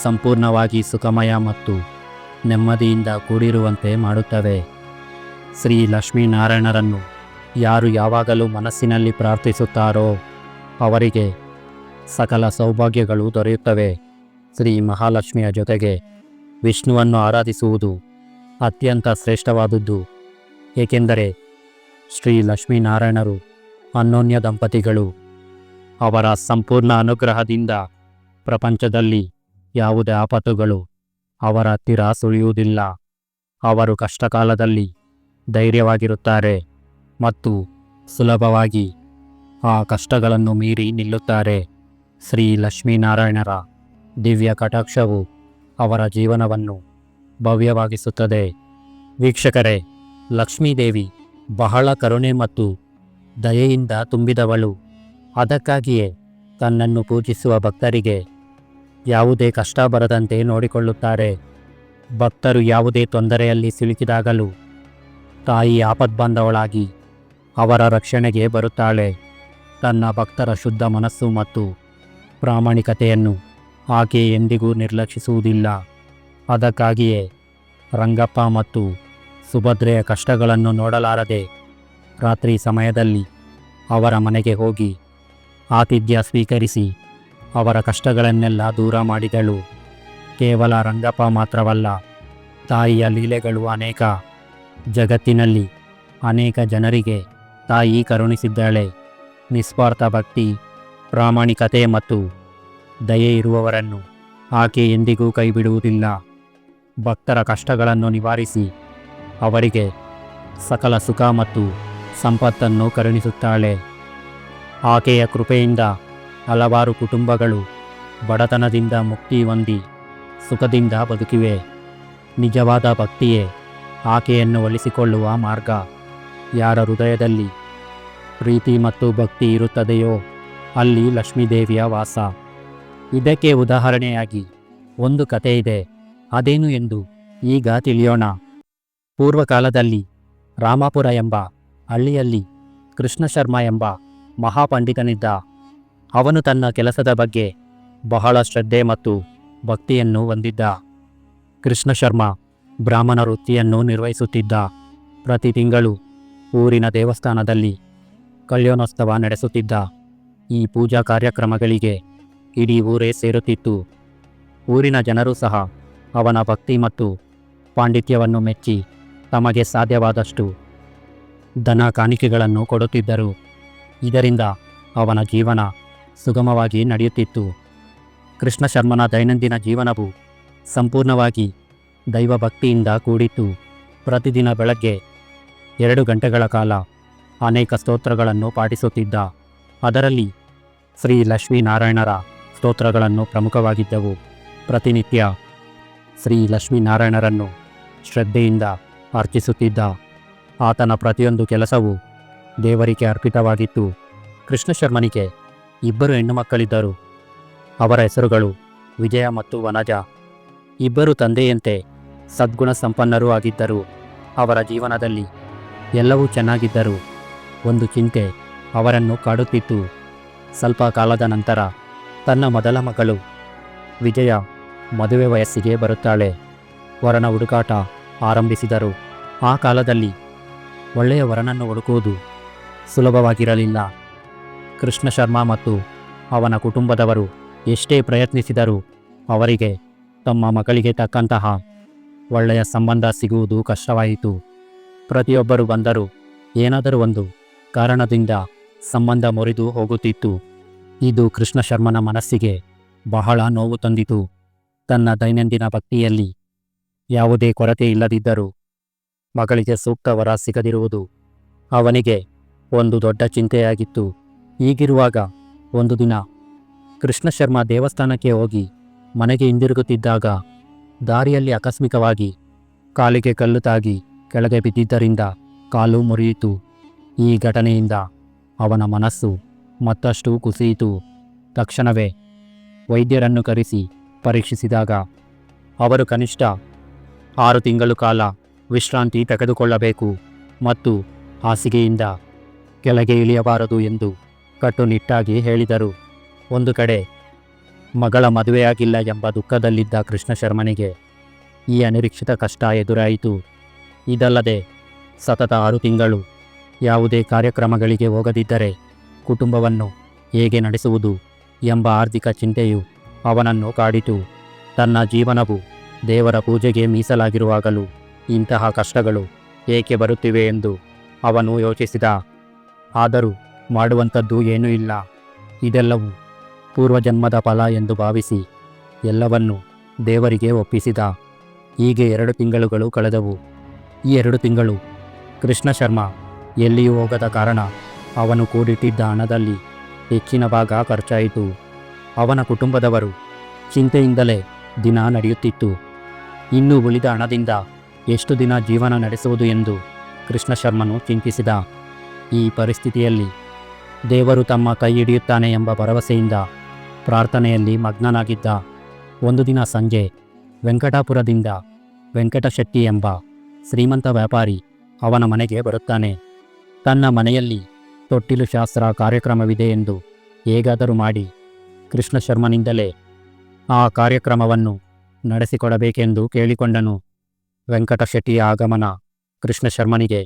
ಸಂಪೂರ್ಣವಾಗಿ ಸುಖಮಯ ಮತ್ತು ನೆಮ್ಮದಿಯಿಂದ ಕೂಡಿರುವಂತೆ ಮಾಡುತ್ತವೆ. ಶ್ರೀ ಲಕ್ಷ್ಮೀನಾರಾಯಣರನ್ನು ಯಾರು ಯಾವಾಗಲೂ ಮನಸ್ಸಿನಲ್ಲಿ ಪ್ರಾರ್ಥಿಸುತ್ತಾರೋ ಅವರಿಗೆ ಸಕಲ ಸೌಭಾಗ್ಯಗಳು ದೊರೆಯುತ್ತವೆ. ಶ್ರೀ ಮಹಾಲಕ್ಷ್ಮಿಯ ಜೊತೆಗೆ ವಿಷ್ಣುವನ್ನು ಆರಾಧಿಸುವುದು ಅತ್ಯಂತ ಶ್ರೇಷ್ಠವಾದುದು ಏಕೆಂದರೆ ಶ್ರೀ ಲಕ್ಷ್ಮೀನಾರಾಯಣರು ಅನ್ಯೋನ್ಯ ದಂಪತಿಗಳು, ಅವರ ಸಂಪೂರ್ಣ ಅನುಗ್ರಹದಿಂದ ಪ್ರಪಂಚದಲ್ಲಿ ಯಾವುದೇ ಆಪತ್ತುಗಳು ಅವರ ಹತ್ತಿರ ಸುಳಿಯುವುದಿಲ್ಲ. ಅವರು ಕಷ್ಟಕಾಲದಲ್ಲಿ ಧೈರ್ಯವಾಗಿರುತ್ತಾರೆ ಮತ್ತು ಸುಲಭವಾಗಿ ಆ ಕಷ್ಟಗಳನ್ನು ಮೀರಿ ನಿಲ್ಲುತ್ತಾರೆ. ಶ್ರೀ ಲಕ್ಷ್ಮೀನಾರಾಯಣರ ದಿವ್ಯ ಕಟಾಕ್ಷವು ಅವರ ಜೀವನವನ್ನು ಭವ್ಯವಾಗಿಸುತ್ತದೆ. ವೀಕ್ಷಕರೇ, ಲಕ್ಷ್ಮೀದೇವಿ ಬಹಳ ಕರುಣೆ ಮತ್ತು ದಯೆಯಿಂದ ತುಂಬಿದವಳು. ಅದಕ್ಕಾಗಿಯೇ ತನ್ನನ್ನು ಪೂಜಿಸುವ ಭಕ್ತರಿಗೆ ಯಾವುದೇ ಕಷ್ಟ ಬರದಂತೆ ನೋಡಿಕೊಳ್ಳುತ್ತಾರೆ. ಭಕ್ತರು ಯಾವುದೇ ತೊಂದರೆಯಲ್ಲಿ ಸಿಲುಕಿದಾಗಲೂ ತಾಯಿ ಆಪದ್ಬಂಧವಳಾಗಿ ಅವರ ರಕ್ಷಣೆಗೆ ಬರುತ್ತಾಳೆ. ತನ್ನ ಭಕ್ತರ ಶುದ್ಧ ಮನಸ್ಸು ಮತ್ತು ಪ್ರಾಮಾಣಿಕತೆಯನ್ನು ಆಕೆ ಎಂದಿಗೂ ನಿರ್ಲಕ್ಷಿಸುವುದಿಲ್ಲ. ಅದಕ್ಕಾಗಿಯೇ ರಂಗಪ್ಪ ಮತ್ತು ಸುಭದ್ರೆಯ ಕಷ್ಟಗಳನ್ನು ನೋಡಲಾರದೆ ರಾತ್ರಿ ಸಮಯದಲ್ಲಿ ಅವರ ಮನೆಗೆ ಹೋಗಿ ಆತಿಥ್ಯ ಸ್ವೀಕರಿಸಿ ಅವರ ಕಷ್ಟಗಳನ್ನೆಲ್ಲ ದೂರ ಮಾಡಿದಳು. ಕೇವಲ ರಂಗಪ್ಪ ಮಾತ್ರವಲ್ಲ, ತಾಯಿಯ ಲೀಲೆಗಳು ಅನೇಕ ಜಗತ್ತಿನಲ್ಲಿ ಅನೇಕ ಜನರಿಗೆ ತಾಯಿ ಕರುಣಿಸಿದ್ದಾಳೆ. ನಿಸ್ವಾರ್ಥ ಭಕ್ತಿ, ಪ್ರಾಮಾಣಿಕತೆ ಮತ್ತು ದಯೆ ಇರುವವರನ್ನು ಆಕೆ ಎಂದಿಗೂ ಕೈಬಿಡುವುದಿಲ್ಲ. ಭಕ್ತರ ಕಷ್ಟಗಳನ್ನು ನಿವಾರಿಸಿ ಅವರಿಗೆ ಸಕಲ ಸುಖ ಮತ್ತು ಸಂಪತ್ತನ್ನು ಕರುಣಿಸುತ್ತಾಳೆ. ಆಕೆಯ ಕೃಪೆಯಿಂದ ಹಲವಾರು ಕುಟುಂಬಗಳು ಬಡತನದಿಂದ ಮುಕ್ತಿ ಹೊಂದಿ ಸುಖದಿಂದ ಬದುಕಿವೆ. ನಿಜವಾದ ಭಕ್ತಿಯೇ ಆಕೆಯನ್ನು ಒಲಿಸಿಕೊಳ್ಳುವ ಮಾರ್ಗ. ಯಾರ ಹೃದಯದಲ್ಲಿ ಪ್ರೀತಿ ಮತ್ತು ಭಕ್ತಿ ಇರುತ್ತದೆಯೋ ಅಲ್ಲಿ ಲಕ್ಷ್ಮೀದೇವಿಯ ವಾಸ. ಇದಕ್ಕೆ ಉದಾಹರಣೆಯಾಗಿ ಒಂದು ಕತೆ ಇದೆ ಅದೇನು ಎಂದು ಈಗ ತಿಳಿಯೋಣ. ಪೂರ್ವಕಾಲದಲ್ಲಿ ರಾಮಾಪುರ ಎಂಬ ಹಳ್ಳಿಯಲ್ಲಿ ಕೃಷ್ಣ ಶರ್ಮ ಎಂಬ ಮಹಾಪಂಡಿತನಿದ್ದ. ಅವನು ತನ್ನ ಕೆಲಸದ ಬಗ್ಗೆ ಬಹಳ ಶ್ರದ್ಧೆ ಮತ್ತು ಭಕ್ತಿಯನ್ನು ಹೊಂದಿದ್ದ. ಕೃಷ್ಣ ಶರ್ಮ ಬ್ರಾಹ್ಮಣ ವೃತ್ತಿಯನ್ನು ನಿರ್ವಹಿಸುತ್ತಿದ್ದ. ಪ್ರತಿ ತಿಂಗಳು ಊರಿನ ದೇವಸ್ಥಾನದಲ್ಲಿ ಕಲ್ಯಾಣೋತ್ಸವ ನಡೆಸುತ್ತಿದ್ದ. ಈ ಪೂಜಾ ಕಾರ್ಯಕ್ರಮಗಳಿಗೆ ಇಡೀ ಊರೇ ಸೇರುತ್ತಿತ್ತು. ಊರಿನ ಜನರು ಸಹ ಅವನ ಭಕ್ತಿ ಮತ್ತು ಪಾಂಡಿತ್ಯವನ್ನು ಮೆಚ್ಚಿ ತಮಗೆ ಸಾಧ್ಯವಾದಷ್ಟು ದನ ಕಾಣಿಕೆಗಳನ್ನು ಕೊಡುತ್ತಿದ್ದರು. ಇದರಿಂದ ಅವನ ಜೀವನ ಸುಗಮವಾಗಿ ನಡೆಯುತ್ತಿತ್ತು. ಕೃಷ್ಣ ಶರ್ಮನ ದೈನಂದಿನ ಜೀವನವು ಸಂಪೂರ್ಣವಾಗಿ ದೈವಭಕ್ತಿಯಿಂದ ಕೂಡಿತ್ತು. ಪ್ರತಿದಿನ ಬೆಳಗ್ಗೆ ಎರಡು ಗಂಟೆಗಳ ಕಾಲ ಅನೇಕ ಸ್ತೋತ್ರಗಳನ್ನು ಪಾಠಿಸುತ್ತಿದ್ದ. ಅದರಲ್ಲಿ ಶ್ರೀ ಲಕ್ಷ್ಮೀನಾರಾಯಣರ ಸ್ತೋತ್ರಗಳನ್ನು ಪ್ರಮುಖವಾಗಿದ್ದವು. ಪ್ರತಿನಿತ್ಯ ಶ್ರೀ ಲಕ್ಷ್ಮೀನಾರಾಯಣರನ್ನು ಶ್ರದ್ಧೆಯಿಂದ ಅರ್ಚಿಸುತ್ತಿದ್ದ ಆತನ ಪ್ರತಿಯೊಂದು ಕೆಲಸವೂ ದೇವರಿಗೆ ಅರ್ಪಿತವಾಗಿತ್ತು. ಕೃಷ್ಣ ಶರ್ಮನಿಗೆ ಇಬ್ಬರು ಹೆಣ್ಣು ಮಕ್ಕಳಿದ್ದರು. ಅವರ ಹೆಸರುಗಳು ವಿಜಯ ಮತ್ತು ವನಜ. ಇಬ್ಬರು ತಂದೆಯಂತೆ ಸದ್ಗುಣ ಸಂಪನ್ನರೂ ಆಗಿದ್ದರು. ಅವರ ಜೀವನದಲ್ಲಿ ಎಲ್ಲವೂ ಚೆನ್ನಾಗಿದ್ದರು ಒಂದು ಚಿಂತೆ ಅವರನ್ನು ಕಾಡುತ್ತಿತ್ತು. ಸ್ವಲ್ಪ ಕಾಲದ ನಂತರ ತನ್ನ ಮೊದಲ ಮಗಳು. ವಿಜಯ ಮದುವೆ ವಯಸ್ಸಿಗೆ ಬರುತ್ತಾಳೆ. ವರನ ಹುಡುಕಾಟ ಆರಂಭಿಸಿದರು. ಆ ಕಾಲದಲ್ಲಿ ಒಳ್ಳೆಯ ವರನನ್ನು ಹುಡುಕುವುದು ಸುಲಭವಾಗಿರಲಿಲ್ಲ. ಕೃಷ್ಣ ಶರ್ಮಾ ಮತ್ತು ಅವನ ಕುಟುಂಬದವರು ಎಷ್ಟೇ ಪ್ರಯತ್ನಿಸಿದರೂ ಅವರಿಗೆ ತಮ್ಮ ಮಗಳಿಗೆ ತಕ್ಕಂತಹ ಒಳ್ಳೆಯ ಸಂಬಂಧ ಸಿಗುವುದು ಕಷ್ಟವಾಯಿತು. ಪ್ರತಿಯೊಬ್ಬರು ಬಂದರೂ ಏನಾದರೂ ಒಂದು ಕಾರಣದಿಂದ ಸಂಬಂಧ ಮುರಿದು ಹೋಗುತ್ತಿತ್ತು. ಇದು ಕೃಷ್ಣ ಶರ್ಮನ ಮನಸ್ಸಿಗೆ ಬಹಳ ನೋವು ತಂದಿತು. ತನ್ನ ದೈನಂದಿನ ಭಕ್ತಿಯಲ್ಲಿ ಯಾವುದೇ ಕೊರತೆ ಇಲ್ಲದಿದ್ದರೂ ಮಗಳಿಗೆ ಸೂಕ್ತ ವರ ಸಿಗದಿರುವುದು ಅವನಿಗೆ ಒಂದು ದೊಡ್ಡ ಚಿಂತೆಯಾಗಿತ್ತು. ಹೀಗಿರುವಾಗ ಒಂದು ದಿನ ಕೃಷ್ಣ ಶರ್ಮ ದೇವಸ್ಥಾನಕ್ಕೆ ಹೋಗಿ ಮನೆಗೆ ಹಿಂದಿರುಗುತ್ತಿದ್ದಾಗ ದಾರಿಯಲ್ಲಿ ಆಕಸ್ಮಿಕವಾಗಿ ಕಾಲಿಗೆ ಕಲ್ಲು ತಾಗಿ ಕೆಳಗೆ ಬಿದ್ದಿದ್ದರಿಂದ ಕಾಲು ಮುರಿಯಿತು. ಈ ಘಟನೆಯಿಂದ ಅವನ ಮನಸ್ಸು ಮತ್ತಷ್ಟು ಕುಸಿಯಿತು. ತಕ್ಷಣವೇ ವೈದ್ಯರನ್ನು ಕರೆಸಿ ಪರೀಕ್ಷಿಸಿದಾಗ ಅವರು ಕನಿಷ್ಠ ಆರು ತಿಂಗಳು ಕಾಲ ವಿಶ್ರಾಂತಿ ತೆಗೆದುಕೊಳ್ಳಬೇಕು ಮತ್ತು ಹಾಸಿಗೆಯಿಂದ ಕೆಳಗೆ ಇಳಿಯಬಾರದು ಎಂದು ಕಟ್ಟುನಿಟ್ಟಾಗಿ ಹೇಳಿದರು. ಒಂದು ಕಡೆ, ಮಗಳ ಮದುವೆಯಾಗಿಲ್ಲ ಎಂಬ ದುಃಖದಲ್ಲಿದ್ದ ಕೃಷ್ಣ ಶರ್ಮನಿಗೆ ಈ ಅನಿರೀಕ್ಷಿತ ಕಷ್ಟ ಎದುರಾಯಿತು. ಇದಲ್ಲದೆ ಸತತ ಆರು ತಿಂಗಳು ಯಾವುದೇ ಕಾರ್ಯಕ್ರಮಗಳಿಗೆ ಹೋಗದಿದ್ದರೆ ಕುಟುಂಬವನ್ನು ಹೇಗೆ ನಡೆಸುವುದು ಎಂಬ ಆರ್ಥಿಕ ಚಿಂತೆಯು ಅವನನ್ನು ಕಾಡಿತು. ತನ್ನ ಜೀವನವು ದೇವರ ಪೂಜೆಗೆ ಮೀಸಲಾಗಿರುವಾಗಲೂ ಇಂತಹ ಕಷ್ಟಗಳು ಏಕೆ ಬರುತ್ತಿವೆ ಎಂದು ಅವನು ಯೋಚಿಸಿದ. ಆದರೂ ಮಾಡುವಂಥದ್ದು ಏನೂ ಇಲ್ಲ. ಇದೆಲ್ಲವೂ ಪೂರ್ವಜನ್ಮದ ಫಲ ಎಂದು ಭಾವಿಸಿ ಎಲ್ಲವನ್ನೂ ದೇವರಿಗೆ ಒಪ್ಪಿಸಿದ. ಹೀಗೆ ಎರಡು ತಿಂಗಳುಗಳು ಕಳೆದವು. ಈ ಎರಡು ತಿಂಗಳು ಕೃಷ್ಣ ಶರ್ಮ ಎಲ್ಲಿಯೂ ಹೋಗದ ಕಾರಣ ಅವನು ಕೂಡಿಟ್ಟಿದ್ದ ಹಣದಲ್ಲಿ ಹೆಚ್ಚಿನ ಭಾಗ ಖರ್ಚಾಯಿತು. ಅವನ ಕುಟುಂಬದವರು ಚಿಂತೆಯಿಂದಲೇ ದಿನ ನಡೆಯುತ್ತಿತ್ತು. ಇನ್ನು ಉಳಿದ ಹಣದಿಂದ ಎಷ್ಟು ದಿನ ಜೀವನ ನಡೆಸುವುದು ಎಂದು ಕೃಷ್ಣ ಶರ್ಮನು ಚಿಂತಿಸಿದ. ಈ ಪರಿಸ್ಥಿತಿಯಲ್ಲಿ ದೇವರು ತಮ್ಮ ಕೈ ಹಿಡಿಯುತ್ತಾನೆ ಎಂಬ ಭರವಸೆಯಿಂದ ಪ್ರಾರ್ಥನೆಯಲ್ಲಿ ಮಗ್ನನಾಗಿದ್ದ ಒಂದು ದಿನ ಸಂಜೆ ವೆಂಕಟಾಪುರದಿಂದ ವೆಂಕಟಶೆಟ್ಟಿ ಎಂಬ ಶ್ರೀಮಂತ ವ್ಯಾಪಾರಿ ಅವನ ಮನೆಗೆ ಬರುತ್ತಾನೆ. ತನ್ನ ಮನೆಯಲ್ಲಿ ತೊಟ್ಟಿಲು ಶಾಸ್ತ್ರ ಕಾರ್ಯಕ್ರಮವಿದೆ ಎಂದು ಹೇಗಾದರೂ ಮಾಡಿ ಕೃಷ್ಣ ಶರ್ಮನಿಂದಲೇ ಆ ಕಾರ್ಯಕ್ರಮವನ್ನು ನಡೆಸಿಕೊಡಬೇಕೆಂದು ಕೇಳಿಕೊಂಡನು. ವೆಂಕಟಶೆಟ್ಟಿಯ ಆಗಮನ ಕೃಷ್ಣ ಶರ್ಮನಿಗೆ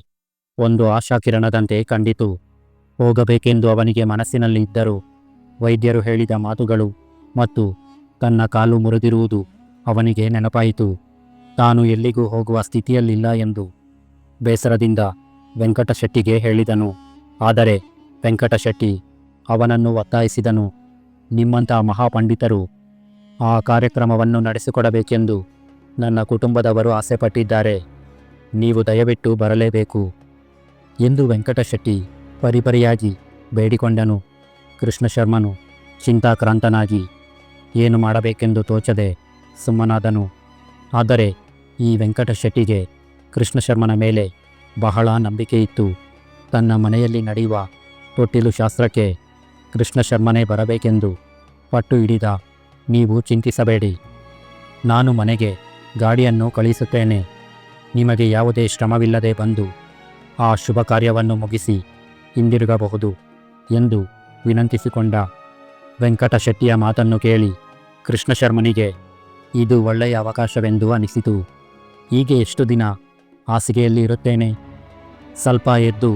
ಒಂದು ಆಶಾಕಿರಣದಂತೆ ಕಂಡಿತು. ಹೋಗಬೇಕೆಂದು ಅವನಿಗೆ ಮನಸ್ಸಿನಲ್ಲಿ ಇದ್ದರೂ ವೈದ್ಯರು ಹೇಳಿದ ಮಾತುಗಳು ಮತ್ತು ತನ್ನ ಕಾಲು ಮುರಿದಿರುವುದು ಅವನಿಗೆ ನೆನಪಾಯಿತು. ತಾನು ಎಲ್ಲಿಗೂ ಹೋಗುವ ಸ್ಥಿತಿಯಲ್ಲಿಲ್ಲ ಎಂದು ಬೇಸರದಿಂದ ವೆಂಕಟಶೆಟ್ಟಿಗೆ ಹೇಳಿದನು. ಆದರೆ ವೆಂಕಟಶೆಟ್ಟಿ ಅವನನ್ನು ಒತ್ತಾಯಿಸಿದನು ನಿಮ್ಮಂಥ ಮಹಾಪಂಡಿತರು ಆ ಕಾರ್ಯಕ್ರಮವನ್ನು ನಡೆಸಿಕೊಡಬೇಕೆಂದು ನನ್ನ ಕುಟುಂಬದವರು ಆಸೆಪಟ್ಟಿದ್ದಾರೆ. ನೀವು ದಯವಿಟ್ಟು ಬರಲೇಬೇಕು ಎಂದು ವೆಂಕಟಶೆಟ್ಟಿ ಪರಿಪರಿಯಾಗಿ ಬೇಡಿಕೊಂಡನು. ಕೃಷ್ಣಶರ್ಮನು ಚಿಂತಾಕ್ರಾಂತನಾಗಿ, ಏನು ಮಾಡಬೇಕೆಂದು ತೋಚದೆ ಸುಮ್ಮನಾದನು. ಆದರೆ ಈ ವೆಂಕಟಶೆಟ್ಟಿಗೆ ಕೃಷ್ಣಶರ್ಮನ ಮೇಲೆ ಬಹಳ ನಂಬಿಕೆ ಇತ್ತು ತನ್ನ ಮನೆಯಲ್ಲಿ ನಡೆಯುವ ತೊಟ್ಟಿಲು ಶಾಸ್ತ್ರಕ್ಕೆ ಕೃಷ್ಣ ಶರ್ಮನೇ ಬರಬೇಕೆಂದು ಪಟ್ಟು ಹಿಡಿದ, ನೀವು ಚಿಂತಿಸಬೇಡಿ. ನಾನು ಮನೆಗೆ ಗಾಡಿಯನ್ನು ಕಳಿಸುತ್ತೇನೆ. ನಿಮಗೆ ಯಾವುದೇ ಶ್ರಮವಿಲ್ಲದೆ ಬಂದು ಆ ಶುಭ ಕಾರ್ಯವನ್ನು ಮುಗಿಸಿ ಹಿಂದಿರುಗಬಹುದು ಎಂದು ವಿನಂತಿಸಿಕೊಂಡ ವೆಂಕಟಶೆಟ್ಟಿಯ ಮಾತನ್ನು ಕೇಳಿ ಕೃಷ್ಣ ಶರ್ಮನಿಗೆ, ಇದು ಒಳ್ಳೆಯ ಅವಕಾಶವೆಂದು ಅನಿಸಿತು. ಹೀಗೆ ಎಷ್ಟು ದಿನ ಹಾಸಿಗೆಯಲ್ಲಿ ಇರುತ್ತೇನೆ? ಸ್ವಲ್ಪ ಎದ್ದು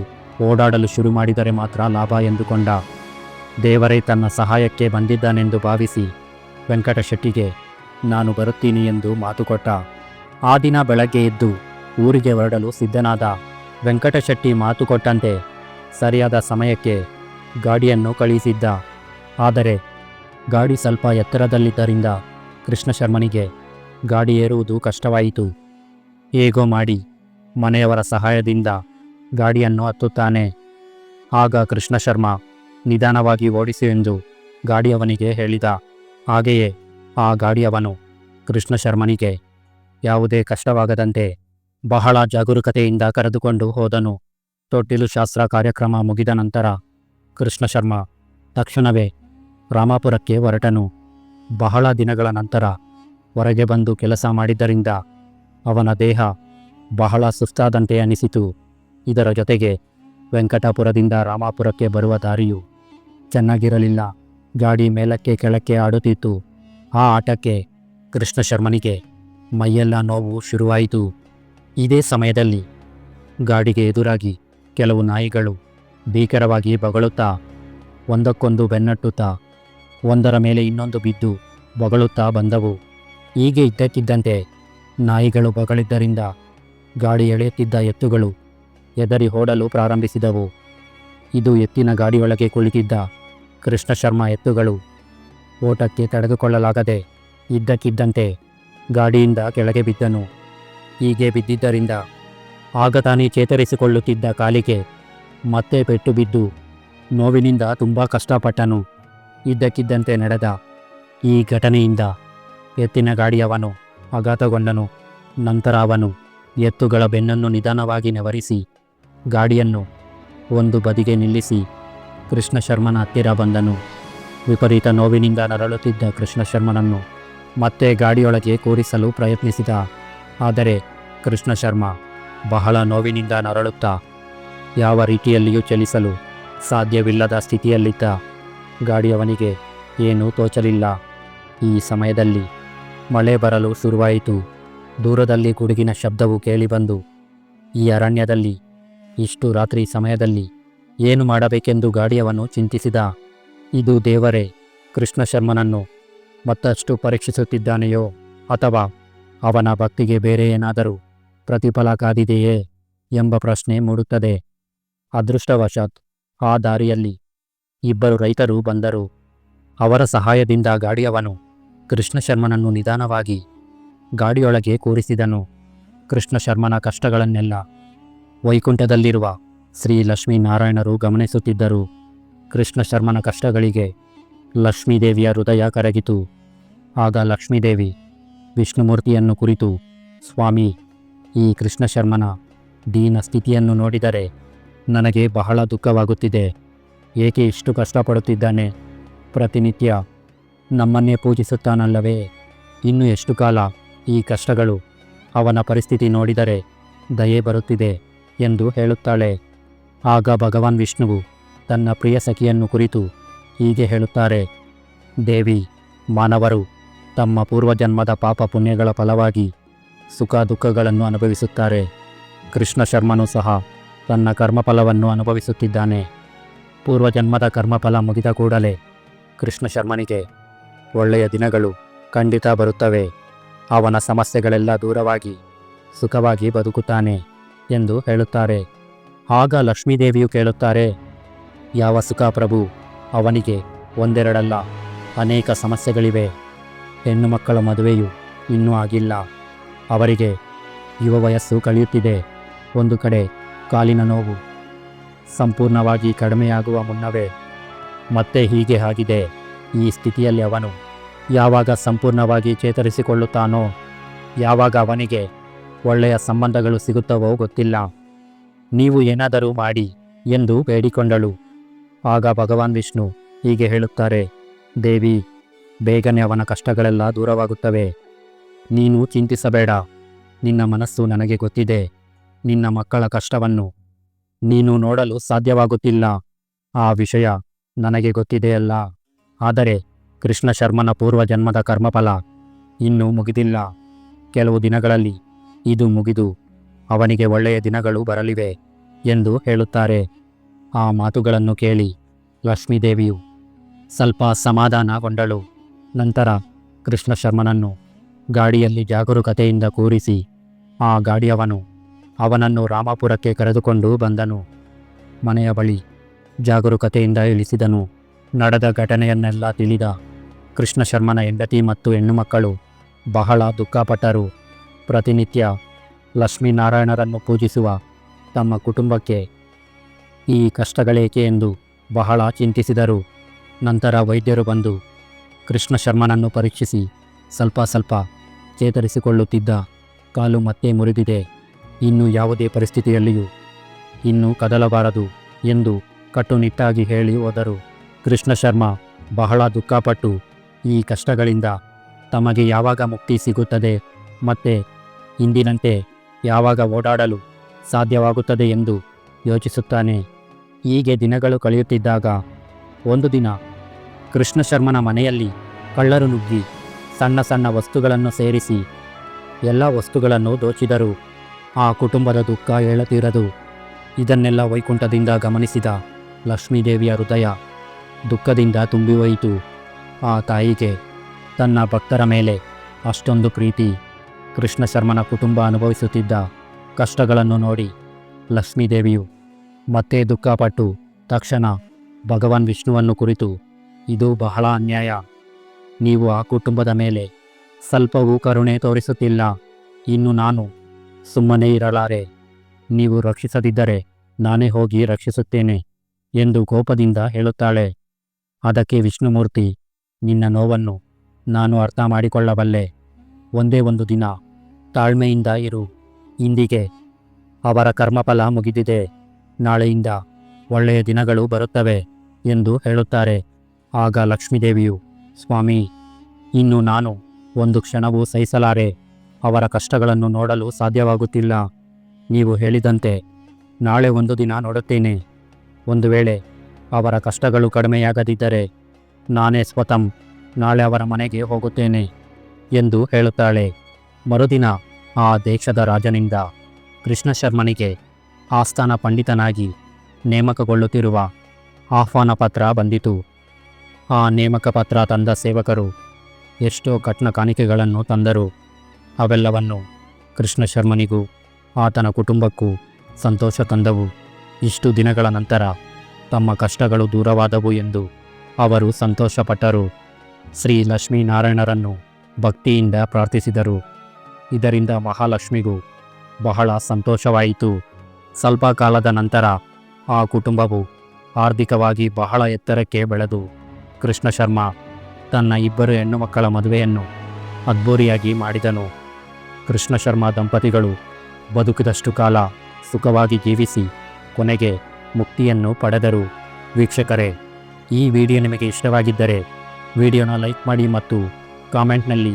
ಓಡಾಡಲು ಶುರು ಮಾಡಿದರೆ ಮಾತ್ರ ಲಾಭ ಎಂದುಕೊಂಡ. ದೇವರೇ ತನ್ನ ಸಹಾಯಕ್ಕೆ ಬಂದಿದ್ದಾನೆಂದು ಭಾವಿಸಿ ವೆಂಕಟಶೆಟ್ಟಿಗೆ, ನಾನು ಬರುತ್ತೀನಿ ಎಂದು ಮಾತು ಕೊಟ್ಟ. ಆ ದಿನ ಬೆಳಗ್ಗೆ ಎದ್ದು ಊರಿಗೆ ಹೊರಡಲು ಸಿದ್ಧನಾದ ವೆಂಕಟಶೆಟ್ಟಿ ಮಾತು ಕೊಟ್ಟಂತೆ ಸರಿಯಾದ ಸಮಯಕ್ಕೆ ಗಾಡಿಯನ್ನು ಕಳುಹಿಸಿದ್ದ ಆದರೆ ಗಾಡಿ ಸ್ವಲ್ಪ ಎತ್ತರದಲ್ಲಿದ್ದರಿಂದ ಕೃಷ್ಣ ಶರ್ಮನಿಗೆ ಗಾಡಿ ಏರುವುದು ಕಷ್ಟವಾಯಿತು. ಹೇಗೋ ಮಾಡಿ ಮನೆಯವರ ಸಹಾಯದಿಂದ ಗಾಡಿಯನ್ನು ಹತ್ತುತ್ತಾನೆ. ಆಗ ಕೃಷ್ಣ ಶರ್ಮ ನಿಧಾನವಾಗಿ ಓಡಿಸು ಎಂದು ಗಾಡಿಯವನಿಗೆ ಹೇಳಿದ. ಹಾಗೆಯೇ ಆ ಗಾಡಿಯವನು ಕೃಷ್ಣ ಶರ್ಮನಿಗೆ ಯಾವುದೇ ಕಷ್ಟವಾಗದಂತೆ ಬಹಳ ಜಾಗರೂಕತೆಯಿಂದ ಕರೆದುಕೊಂಡು ಹೋದನು. ತೊಟ್ಟಿಲು ಶಾಸ್ತ್ರ ಕಾರ್ಯಕ್ರಮ ಮುಗಿದ ನಂತರ ಕೃಷ್ಣ ಶರ್ಮ ತಕ್ಷಣವೇ ರಾಮಾಪುರಕ್ಕೆ ಹೊರಟನು. ಬಹಳ ದಿನಗಳ ನಂತರ ಹೊರಗೆ ಬಂದು ಕೆಲಸ ಮಾಡಿದ್ದರಿಂದ ಅವನ ದೇಹ ಬಹಳ ಸುಸ್ತಾದಂತೆ ಅನಿಸಿತು. ಇದರ ಜೊತೆಗೆ ವೆಂಕಟಾಪುರದಿಂದ ರಾಮಾಪುರಕ್ಕೆ ಬರುವ ದಾರಿಯು ಚೆನ್ನಾಗಿರಲಿಲ್ಲ. ಗಾಡಿ ಮೇಲಕ್ಕೆ ಕೆಳಕ್ಕೆ ಆಡುತ್ತಿತ್ತು. ಆ ಆಟಕ್ಕೆ ಕೃಷ್ಣ ಶರ್ಮನಿಗೆ ಮೈಯೆಲ್ಲ ನೋವು ಶುರುವಾಯಿತು. ಇದೇ ಸಮಯದಲ್ಲಿ ಗಾಡಿಗೆ ಎದುರಾಗಿ ಕೆಲವು ನಾಯಿಗಳು ಭೀಕರವಾಗಿ ಬಗಳುತ್ತಾ ಒಂದಕ್ಕೊಂದು ಬೆನ್ನಟ್ಟುತ್ತಾ ಒಂದರ ಮೇಲೆ ಇನ್ನೊಂದು ಬಿದ್ದು ಬಗಳುತ್ತಾ ಬಂದವು. ಹೀಗೆ ಇದ್ದಕ್ಕಿದ್ದಂತೆ ನಾಯಿಗಳು ಬಗಳಿದ್ದರಿಂದ ಗಾಡಿ ಎಳೆಯುತ್ತಿದ್ದ ಎತ್ತುಗಳು ಎದರಿ ಓಡಲು ಪ್ರಾರಂಭಿಸಿದವು. ಇದು ಎತ್ತಿನ ಗಾಡಿಯೊಳಗೆ ಕುಳಿತಿದ್ದ ಕೃಷ್ಣ ಶರ್ಮ ಎತ್ತುಗಳು. ಓಟಕ್ಕೆ ತಡೆದುಕೊಳ್ಳಲಾಗದೆ ಇದ್ದಕ್ಕಿದ್ದಂತೆ ಗಾಡಿಯಿಂದ ಕೆಳಗೆ ಬಿದ್ದನು. ಹೀಗೆ ಬಿದ್ದಿದ್ದರಿಂದ ಆಗ ತಾನೇ ಚೇತರಿಸಿಕೊಳ್ಳುತ್ತಿದ್ದ ಕಾಲಿಗೆ ಮತ್ತೆ ಪೆಟ್ಟು ಬಿದ್ದು ನೋವಿನಿಂದ ತುಂಬ ಕಷ್ಟಪಟ್ಟನು. ಇದ್ದಕ್ಕಿದ್ದಂತೆ ನಡೆದ ಈ ಘಟನೆಯಿಂದ ಎತ್ತಿನ ಗಾಡಿಯವನು ಆಘಾತಗೊಂಡನು. ನಂತರ ಅವನು ಎತ್ತುಗಳ ಬೆನ್ನನ್ನು ನಿಧಾನವಾಗಿ ನೆವರಿಸಿ ಗಾಡಿಯನ್ನು ಒಂದು ಬದಿಗೆ ನಿಲ್ಲಿಸಿ ಕೃಷ್ಣ ಶರ್ಮನ ಹತ್ತಿರ ಬಂದನು. ವಿಪರೀತ ನೋವಿನಿಂದ ನರಳುತ್ತಿದ್ದ ಕೃಷ್ಣ ಶರ್ಮನನ್ನು ಮತ್ತೆ ಗಾಡಿಯೊಳಗೆ ಕೂರಿಸಲು ಪ್ರಯತ್ನಿಸಿದ. ಆದರೆ ಕೃಷ್ಣ ಶರ್ಮ ಬಹಳ ನೋವಿನಿಂದ ನರಳುತ್ತಾ ಯಾವ ರೀತಿಯಲ್ಲಿಯೂ ಚಲಿಸಲು ಸಾಧ್ಯವಿಲ್ಲದ ಸ್ಥಿತಿಯಲ್ಲಿದ್ದ. ಗಾಡಿಯವನಿಗೆ ಏನೂ ತೋಚಲಿಲ್ಲ. ಈ ಸಮಯದಲ್ಲಿ ಮಳೆ ಬರಲು ಶುರುವಾಯಿತು. ದೂರದಲ್ಲಿ ಗುಡುಗಿನ ಶಬ್ದವು ಕೇಳಿಬಂದು ಈ ಅರಣ್ಯದಲ್ಲಿ ಇಷ್ಟು ರಾತ್ರಿ ಸಮಯದಲ್ಲಿ ಏನು ಮಾಡಬೇಕೆಂದು ಗಾಡಿಯವನು ಚಿಂತಿಸಿದ. ಇದು ದೇವರೇ, ಕೃಷ್ಣ ಶರ್ಮನನ್ನು ಮತ್ತಷ್ಟು ಪರೀಕ್ಷಿಸುತ್ತಿದ್ದಾನೆಯೋ ಅಥವಾ ಅವನ ಭಕ್ತಿಗೆ ಬೇರೆ ಏನಾದರೂ ಪ್ರತಿಫಲ ಕಾದಿದೆಯೇ ಎಂಬ ಪ್ರಶ್ನೆ ಮೂಡುತ್ತದೆ. ಅದೃಷ್ಟವಶಾತ್ ಆ ದಾರಿಯಲ್ಲಿ ಇಬ್ಬರು ರೈತರು ಬಂದರು. ಅವರ ಸಹಾಯದಿಂದ ಗಾಡಿಯವನು ಕೃಷ್ಣ ಶರ್ಮನನ್ನು ನಿಧಾನವಾಗಿ ಗಾಡಿಯೊಳಗೆ ಕೂರಿಸಿದನು. ಕೃಷ್ಣ ಶರ್ಮನ ಕಷ್ಟಗಳನ್ನೆಲ್ಲ ವೈಕುಂಠದಲ್ಲಿರುವ ಶ್ರೀ ಲಕ್ಷ್ಮೀನಾರಾಯಣರು ಗಮನಿಸುತ್ತಿದ್ದರು. ಕೃಷ್ಣ ಶರ್ಮನ ಕಷ್ಟಗಳಿಗೆ ಲಕ್ಷ್ಮೀದೇವಿಯ ಹೃದಯ ಕರಗಿತು. ಆಗ ಲಕ್ಷ್ಮೀದೇವಿ ವಿಷ್ಣುಮೂರ್ತಿಯನ್ನು ಕುರಿತು, ಸ್ವಾಮಿ, ಈ ಕೃಷ್ಣ ಶರ್ಮನ ದೀನ ಸ್ಥಿತಿಯನ್ನು ನೋಡಿದರೆ ನನಗೆ ಬಹಳ ದುಃಖವಾಗುತ್ತಿದೆ. ಏಕೆ ಇಷ್ಟು ಕಷ್ಟಪಡುತ್ತಿದ್ದಾನೆ? ಪ್ರತಿನಿತ್ಯ ನಮ್ಮನ್ನೇ ಪೂಜಿಸುತ್ತಾನಲ್ಲವೇ? ಇನ್ನು ಎಷ್ಟು ಕಾಲ ಈ ಕಷ್ಟಗಳು ಅವನ ಪರಿಸ್ಥಿತಿ ನೋಡಿದರೆ ದಯೆ ಬರುತ್ತಿದೆ. ಎಂದು ಹೇಳುತ್ತಾಳೆ. ಆಗ ಭಗವಾನ್ ವಿಷ್ಣುವು ತನ್ನ ಪ್ರಿಯ ಸಖಿಯನ್ನು ಕುರಿತು ಹೀಗೆ ಹೇಳುತ್ತಾರೆ. ದೇವಿ, ಮಾನವರು ತಮ್ಮ ಪೂರ್ವಜನ್ಮದ ಪಾಪ ಪುಣ್ಯಗಳ ಫಲವಾಗಿ ಸುಖ ದುಃಖಗಳನ್ನು ಅನುಭವಿಸುತ್ತಾರೆ. ಕೃಷ್ಣ ಶರ್ಮನು ಸಹ ತನ್ನ ಕರ್ಮಫಲವನ್ನು ಅನುಭವಿಸುತ್ತಿದ್ದಾನೆ. ಪೂರ್ವಜನ್ಮದ ಕರ್ಮಫಲ ಮುಗಿದ ಕೂಡಲೇ ಕೃಷ್ಣ ಶರ್ಮನಿಗೆ ಒಳ್ಳೆಯ ದಿನಗಳು ಖಂಡಿತ ಬರುತ್ತವೆ. ಅವನ ಸಮಸ್ಯೆಗಳೆಲ್ಲ ದೂರವಾಗಿ ಸುಖವಾಗಿ ಬದುಕುತ್ತಾನೆ. ಎಂದು ಹೇಳುತ್ತಾರೆ. ಆಗ ಲಕ್ಷ್ಮೀದೇವಿಯು ಕೇಳುತ್ತಾರೆ, ಯಾವ ಸುಖ ಪ್ರಭು ಅವನಿಗೆ ಒಂದೆರಡಲ್ಲ, ಅನೇಕ ಸಮಸ್ಯೆಗಳಿವೆ. ಹೆಣ್ಣು ಮಕ್ಕಳ ಮದುವೆಯು ಇನ್ನೂ ಆಗಿಲ್ಲ. ಅವರಿಗೆ ಯುವ ವಯಸ್ಸು ಕಳೆಯುತ್ತಿದೆ. ಒಂದು ಕಡೆ ಕಾಲಿನ ನೋವು, ಸಂಪೂರ್ಣವಾಗಿ ಕಡಿಮೆಯಾಗುವ ಮುನ್ನವೇ. ಮತ್ತೆ ಹೀಗೆ ಆಗಿದೆ. ಈ ಸ್ಥಿತಿಯಲ್ಲಿ ಅವನು ಯಾವಾಗ ಸಂಪೂರ್ಣವಾಗಿ ಚೇತರಿಸಿಕೊಳ್ಳುತ್ತಾನೋ, ಯಾವಾಗ ಅವನಿಗೆ ಒಳ್ಳೆಯ ಸಂಬಂಧಗಳು ಸಿಗುತ್ತವೋ ಗೊತ್ತಿಲ್ಲ. ನೀವು ಏನಾದರೂ ಮಾಡಿ ಎಂದು ಬೇಡಿಕೊಂಡಳು. ಆಗ ಭಗವಾನ್ ವಿಷ್ಣು ಹೀಗೆ ಹೇಳುತ್ತಾರೆ, ದೇವಿ, ಬೇಗನೆ ಅವನ ಕಷ್ಟಗಳೆಲ್ಲ ದೂರವಾಗುತ್ತವೆ. ನೀನು ಚಿಂತಿಸಬೇಡ. ನಿನ್ನ ಮನಸ್ಸು ನನಗೆ ಗೊತ್ತಿದೆ. ನಿನ್ನ ಮಕ್ಕಳ ಕಷ್ಟವನ್ನು ನೀನು ನೋಡಲು ಸಾಧ್ಯವಾಗುತ್ತಿಲ್ಲ. ಆ ವಿಷಯ ನನಗೆ ಗೊತ್ತಿದೆಯಲ್ಲ ಆದರೆ ಕೃಷ್ಣ ಶರ್ಮನ ಪೂರ್ವಜನ್ಮದ ಕರ್ಮಫಲ ಇನ್ನೂ ಮುಗಿದಿಲ್ಲ. ಕೆಲವು ದಿನಗಳಲ್ಲಿ ಇದು ಮುಗಿದು ಅವನಿಗೆ ಒಳ್ಳೆಯ ದಿನಗಳು ಬರಲಿವೆ ಎಂದು ಹೇಳುತ್ತಾರೆ. ಆ ಮಾತುಗಳನ್ನು ಕೇಳಿ ಲಕ್ಷ್ಮೀದೇವಿಯು ಸ್ವಲ್ಪ ಸಮಾಧಾನಗೊಂಡಳು. ನಂತರ ಕೃಷ್ಣ ಶರ್ಮನನ್ನು ಗಾಡಿಯಲ್ಲಿ ಜಾಗರೂಕತೆಯಿಂದ ಕೂರಿಸಿ ಆ ಗಾಡಿಯವನು ಅವನನ್ನು ರಾಮಾಪುರಕ್ಕೆ ಕರೆದುಕೊಂಡು ಬಂದನು. ಮನೆಯ ಬಳಿ ಜಾಗರೂಕತೆಯಿಂದ ಇಳಿಸಿದನು. ನಡೆದ ಘಟನೆಯನ್ನೆಲ್ಲ ತಿಳಿದ ಕೃಷ್ಣ ಶರ್ಮನ ಹೆಂಡತಿ ಮತ್ತು ಹೆಣ್ಣುಮಕ್ಕಳು ಬಹಳ ದುಃಖಪಟ್ಟರು. ಪ್ರತಿನಿತ್ಯ ಲಕ್ಷ್ಮೀನಾರಾಯಣರನ್ನು ಪೂಜಿಸುವ ತಮ್ಮ ಕುಟುಂಬಕ್ಕೆ ಈ ಕಷ್ಟಗಳೇಕೆ ಎಂದು ಬಹಳ ಚಿಂತಿಸಿದರು. ನಂತರ ವೈದ್ಯರು ಬಂದು ಕೃಷ್ಣ ಶರ್ಮನನ್ನು ಪರೀಕ್ಷಿಸಿ ಸ್ವಲ್ಪ ಸ್ವಲ್ಪ ಚೇತರಿಸಿಕೊಳ್ಳುತ್ತಿದ್ದ ಕಾಲು ಮತ್ತೆ ಮುರಿದಿದೆ. ಇನ್ನು ಯಾವುದೇ ಪರಿಸ್ಥಿತಿಯಲ್ಲಿಯೂ ಇನ್ನೂ ಕದಲಬಾರದು ಎಂದು ಕಟ್ಟುನಿಟ್ಟಾಗಿ ಹೇಳಿ ಹೋದರು. ಕೃಷ್ಣ ಶರ್ಮ ಬಹಳ ದುಃಖಪಟ್ಟು ಈ ಕಷ್ಟಗಳಿಂದ ತಮಗೆ ಯಾವಾಗ ಮುಕ್ತಿ ಸಿಗುತ್ತದೆ ಮತ್ತೆ ಇಂದಿನಂತೆ ಯಾವಾಗ ಓಡಾಡಲು ಸಾಧ್ಯವಾಗುತ್ತದೆ ಎಂದು ಯೋಚಿಸುತ್ತಾನೆ. ಹೀಗೆ ದಿನಗಳು ಕಳೆಯುತ್ತಿದ್ದಾಗ ಒಂದು ದಿನ ಕೃಷ್ಣ ಶರ್ಮನ ಮನೆಯಲ್ಲಿ ಕಳ್ಳರು ನುಗ್ಗಿ ಸಣ್ಣ ಸಣ್ಣ ವಸ್ತುಗಳನ್ನು ಸೇರಿಸಿ ಎಲ್ಲ ವಸ್ತುಗಳನ್ನು ದೋಚಿದರು. ಆ ಕುಟುಂಬದ ದುಃಖ ಹೇಳತೀರದು. ಇದನ್ನೆಲ್ಲ ವೈಕುಂಠದಿಂದ ಗಮನಿಸಿದ ಲಕ್ಷ್ಮೀದೇವಿಯ ಹೃದಯ ದುಃಖದಿಂದ ತುಂಬಿ ಹೋಯಿತು ಆ ತಾಯಿಗೆ ತನ್ನ ಭಕ್ತರ ಮೇಲೆ ಅಷ್ಟೊಂದು ಪ್ರೀತಿ ಕೃಷ್ಣ ಶರ್ಮನ ಕುಟುಂಬ ಅನುಭವಿಸುತ್ತಿದ್ದ ಕಷ್ಟಗಳನ್ನು ನೋಡಿ ಲಕ್ಷ್ಮೀದೇವಿಯು ಮತ್ತೆ ದುಃಖಪಟ್ಟು ತಕ್ಷಣ ಭಗವಾನ್ ವಿಷ್ಣುವನ್ನು ಕುರಿತು, ಇದು ಬಹಳ ಅನ್ಯಾಯ. ನೀವು ಆ ಕುಟುಂಬದ ಮೇಲೆ ಸ್ವಲ್ಪವೂ ಕರುಣೆ ತೋರಿಸುತ್ತಿಲ್ಲ. ಇನ್ನು ನಾನು ಸುಮ್ಮನೆ ಇರಲಾರೆ. ನೀವು ರಕ್ಷಿಸದಿದ್ದರೆ ನಾನೇ ಹೋಗಿ ರಕ್ಷಿಸುತ್ತೇನೆ ಎಂದು ಕೋಪದಿಂದ ಹೇಳುತ್ತಾಳೆ. ಅದಕ್ಕೆ ವಿಷ್ಣುಮೂರ್ತಿ, ನಿನ್ನ ನೋವನ್ನು ನಾನು ಅರ್ಥ ಮಾಡಿಕೊಳ್ಳಬಲ್ಲೆ. ಒಂದೇ ಒಂದು ದಿನ ತಾಳ್ಮೆಯಿಂದ ಇರು. ಇಂದಿಗೆ ಅವರ ಕರ್ಮಫಲ ಮುಗಿದಿದೆ. ನಾಳೆಯಿಂದ ಒಳ್ಳೆಯ ದಿನಗಳು ಬರುತ್ತವೆ ಎಂದು ಹೇಳುತ್ತಾರೆ. ಆಗ ಲಕ್ಷ್ಮೀದೇವಿಯು, ಸ್ವಾಮಿ, ಇನ್ನು ನಾನು ಒಂದು ಕ್ಷಣವೂ ಸಹಿಸಲಾರೆ. ಅವರ ಕಷ್ಟಗಳನ್ನು ನೋಡಲು ಸಾಧ್ಯವಾಗುತ್ತಿಲ್ಲ. ನೀವು ಹೇಳಿದಂತೆ ನಾಳೆ ಒಂದು ದಿನ ನೋಡುತ್ತೇನೆ. ಒಂದು ವೇಳೆ ಅವರ ಕಷ್ಟಗಳು ಕಡಿಮೆಯಾಗದಿದ್ದರೆ ನಾನೇ ಸ್ವತಂ. ನಾಳೆ ಅವರ ಮನೆಗೆ ಹೋಗುತ್ತೇನೆ ಎಂದು ಹೇಳುತ್ತಾಳೆ. ಮರುದಿನ ಆ ದೇಶದ ರಾಜನಿಂದ ಕೃಷ್ಣ ಶರ್ಮನಿಗೆ ಆಸ್ಥಾನ ಪಂಡಿತನಾಗಿ ನೇಮಕಗೊಳ್ಳುತ್ತಿರುವ ಆಹ್ವಾನ ಪತ್ರ ಬಂದಿತು. ಆ ನೇಮಕ ಪತ್ರ ತಂದ ಸೇವಕರು ಎಷ್ಟೋ ಕಟ್ನ ಕಾಣಿಕೆಗಳನ್ನು ತಂದರು. ಅವೆಲ್ಲವನ್ನು ಕೃಷ್ಣ ಶರ್ಮನಿಗೂ ಆತನ ಕುಟುಂಬಕ್ಕೂ ಸಂತೋಷ ತಂದವು. ಇಷ್ಟು ದಿನಗಳ ನಂತರ ತಮ್ಮ ಕಷ್ಟಗಳು ದೂರವಾದವು ಎಂದು ಅವರು ಸಂತೋಷಪಟ್ಟರು. ಶ್ರೀ ಲಕ್ಷ್ಮೀನಾರಾಯಣರನ್ನು ಭಕ್ತಿಯಿಂದ ಪ್ರಾರ್ಥಿಸಿದರು. ಇದರಿಂದ ಮಹಾಲಕ್ಷ್ಮಿಗೂ ಬಹಳ ಸಂತೋಷವಾಯಿತು. ಸ್ವಲ್ಪ ಕಾಲದ ನಂತರ ಆ ಕುಟುಂಬವು ಆರ್ಥಿಕವಾಗಿ ಬಹಳ ಎತ್ತರಕ್ಕೆ ಬೆಳೆದು, ಕೃಷ್ಣ ಶರ್ಮಾ ತನ್ನ ಇಬ್ಬರು ಹೆಣ್ಣು ಮಕ್ಕಳ ಮದುವೆಯನ್ನು ಅದ್ಭುರಿಯಾಗಿ ಮಾಡಿದನು. ಕೃಷ್ಣ ಶರ್ಮಾ ದಂಪತಿಗಳು ಬದುಕಿದಷ್ಟು ಕಾಲ ಸುಖವಾಗಿ ಜೀವಿಸಿ ಕೊನೆಗೆ ಮುಕ್ತಿಯನ್ನು ಪಡೆದರು. ವೀಕ್ಷಕರೇ, ಈ ವಿಡಿಯೋ ನಿಮಗೆ ಇಷ್ಟವಾಗಿದ್ದರೆ ವಿಡಿಯೋನ ಲೈಕ್ ಮಾಡಿ ಮತ್ತು ಕಾಮೆಂಟ್ನಲ್ಲಿ